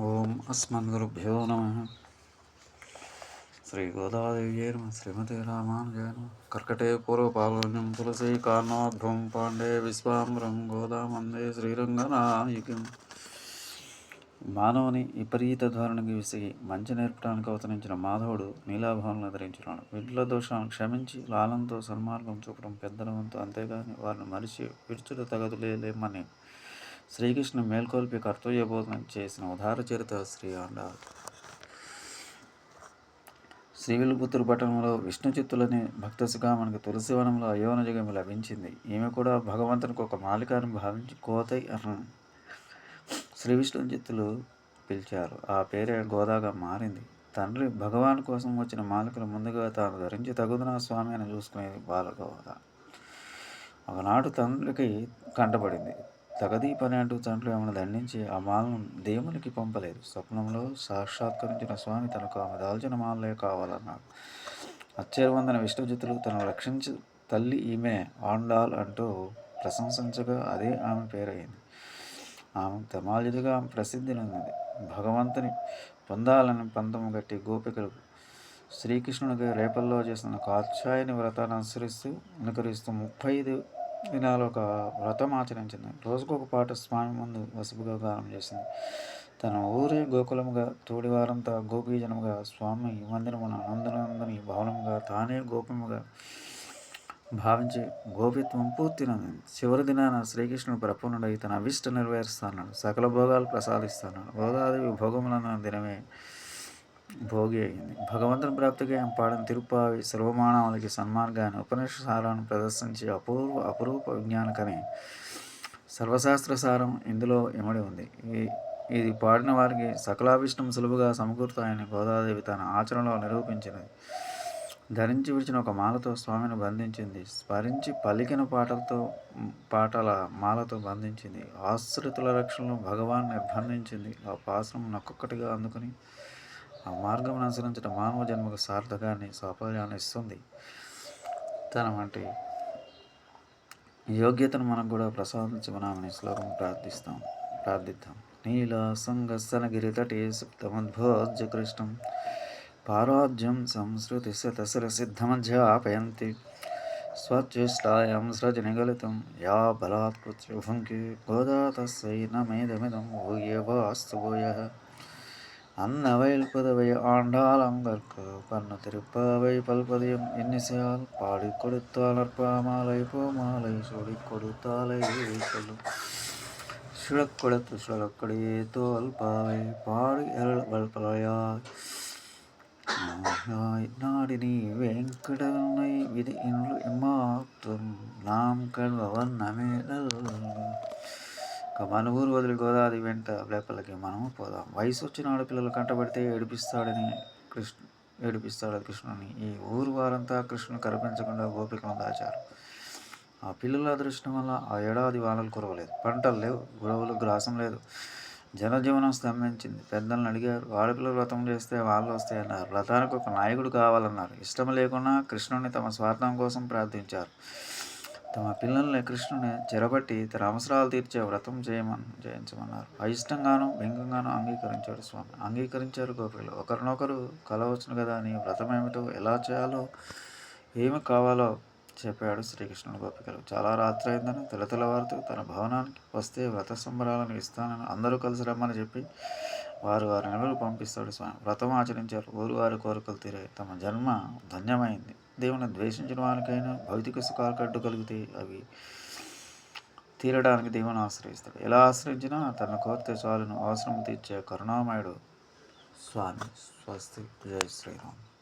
ఓం అస్మద్గురుభ్యో నమ. శ్రీ గోదాదేవి నమ శ్రీమతి రామానుజయ నమ. కర్కటే పూర్వపాల్గొన్యం తులసి కార్ణోద్భవం పాండే విశ్వాంబరం గోదామందే శ్రీరంగనాయకం. మానవుని విపరీత ధోరణికి విసిగి మంచి నేర్పడానికి అవతరించిన మాధవుడు నీలాభావాలను ధరించినాడు వీటిలో దోషాలను క్షమించి లాలంతో సన్మార్గం చూపడం పెద్దల వంతు. అంతేగాని వారిని మరిచి విడుచుట తగదులేమని శ్రీకృష్ణ మేల్కొల్పి కర్తవ్యబోధన చేసిన ఉదార చరిత శ్రీ ఆండ. శ్రీవిల్పుత్రు పట్టణంలో విష్ణు చిత్తులని భక్త సుఖామనికి తులసివనంలో అయోనజగమి లభించింది. ఈమె కూడా భగవంతునికి ఒక మాలికాన్ని భావించి కోతై అన్న శ్రీ విష్ణు చిత్తులు పిలిచారు. ఆ పేరే గోదాగా మారింది. తండ్రి భగవాన్ కోసం వచ్చిన మాలికలు ముందుగా తాను ధరించి తగుదన స్వామి అని చూసుకునేది బాలగోద. ఒకనాడు తండ్రికి కంటపడింది. తగదీ పని అంటూ తండ్రి ఆమెను దండించి ఆ మాలను దేవునికి పంపలేదు. స్వప్నంలో సాక్షాత్కరించిన స్వామి తనకు ఆమె దాల్చిన మాలలే కావాలన్నాడు అచ్చేరువందన విష్ణుజితులు తను రక్షించి తల్లి ఈమె ఆండాల్ అంటూ ప్రశంసించగా అదే ఆమె పేరయింది ఆమె తమాలిదిగా ఆమె ప్రసిద్ధి నొందింది. భగవంతుని పొందాలని పంతం గట్టి గోపికలు శ్రీకృష్ణునికి రేపల్లో చేసిన కాచాయని వ్రతాన్ని అనుసరిస్తూ అనుకరిస్తూ ముప్పై ఐదు దినాలు ఒక వ్రతం ఆచరించింది. రోజుకు ఒక పాట స్వామి ముందు వసుపుగా గానం చేసింది. తన ఊరే గోకులముగా తోడివారంతా గోపీజనముగా స్వామి మందిరమున నందనందని భవనముగా తానే గోపముగా భావించి గోపిత్వం పూర్తినది. చివరి దినాన శ్రీకృష్ణుడు ప్రపన్నుడై తన అభిష్ట నెరవేరుస్తాడు సకల భోగాలు ప్రసాదిస్తాడు భోగాది భోగములన్న దినమే భోగి అయింది. భగవంతుని ప్రాప్తిగా పాడిన తిరుపావి సర్వమానవులకి సన్మార్గాన్ని ఉపనిష సారాన్ని ప్రదర్శించి అపూర్వ అపురూప విజ్ఞానకని సర్వశాస్త్ర సారం ఇందులో ఇమడి ఉంది. ఈ ఇది పాడిన వారికి సకలాభిష్టం సులువుగా సమకూరుతాయని గోదాదేవి తన ఆచరణలో నిరూపించినది. ధరించి విడిచిన ఒక మాలతో స్వామిని బంధించింది. స్మరించి పలికిన పాటలతో పాటల మాలతో బంధించింది. ఆశ్రితుల రక్షణలో భగవాన్ నిర్బంధించింది ఆ పాశ్రం నొక్కొక్కటిగా అందుకుని ఆ మార్గం అనుసరించడం మానవ జన్మకు సార్థకాన్ని సాఫల్యాన్ని ఇస్తుంది. తన వంటి యోగ్యతను మనకు కూడా ప్రసాదించమనామని శ్లోకం ప్రార్థిస్తాం. ప్రార్థిద్దాం. నీల సంగస్తనగిరి తటే సుప్తమద్భోజ్య కృష్ణం పారాజ్యం సంస్కృతి శతశర సిద్ధమధ్యాపయంతి స్వచ్ఛిష్టాయం సృజనిగలితం. యా బలాత్ పుత్రభుంకి గోదా తస్సై నమేదమిదం భూయవాస్తు భూయ. அன்னவையில் புதவை ஆண்டால் அங்கற்கு பண்ண திருப்பாவை பல்பதியும் இன்னிசையால் பாடி கொடுத்தால் அற்பாமாலை பூமாலை சுடி கொடுத்தாலே சொல்லும் சுழக்கொடுத்து சுழக்கொடியே தோல் பாவை பாடி வல்பலையாய். நீ வெங்கடனை விதி மாற்றும் நாம் கண்பவன் நமேடல் మన ఊరు వదిలి గోదావరి వెంట లేపలకి మనము పోదాం. వయసు వచ్చిన ఆడపిల్లలు కంటబడితే ఏడిపిస్తాడని కృష్ణ ఏడిపిస్తాడు కృష్ణుని. ఈ ఊరు వారంతా కృష్ణుని కనిపించకుండా గోపికలను దాచారు. ఆ పిల్లల అదృష్టం వల్ల ఆ ఏడాది వానలు కురవలేదు. పంటలు లేవు గొడవలు గ్రాసం లేదు. జనజీవనం స్తంభించింది. పెద్దలను అడిగారు ఆడపిల్లలు వ్రతం చేస్తే వాళ్ళు వస్తాయన్నారు. వ్రతానికి ఒక నాయకుడు కావాలన్నారు. ఇష్టం లేకుండా కృష్ణుని తమ స్వార్థం కోసం ప్రార్థించారు. తమ పిల్లల్ని కృష్ణుని చెరబట్టి తన అవసరాలు తీర్చే వ్రతం చేయమని జయించమన్నారు. అయిష్టంగాను వ్యంగంగాను అంగీకరించాడు స్వామి. అంగీకరించారు గోపికలు ఒకరినొకరు కలవచ్చును కదా అని వ్రతం ఏమిటో ఎలా చేయాలో ఏమి కావాలో చెప్పాడు శ్రీకృష్ణుడు గోపికలు. చాలా రాత్రి అయిందని తెలతెలవారుతూ తన భవనానికి వస్తే వ్రత సంబరాలను ఇస్తానని అందరూ కలిసి రమ్మని చెప్పి వారు వారి నెలలు పంపిస్తాడు స్వామి. వ్రతం ఆచరించారు. ఊరు వారి కోరికలు తీరే తమ జన్మ ధన్యమైంది. దేవుని ద్వేషించిన వానికైనా భౌతిక సుఖాలు కట్టుగలిగితే అవి తీరడానికి దేవుని ఆశ్రయిస్తాడు. ఎలా ఆశ్రయించినా తన కోరితే చాలును. అవసరం తీర్చే కరుణామయుడు స్వామి. స్వస్తి. జయ శ్రీరామ్.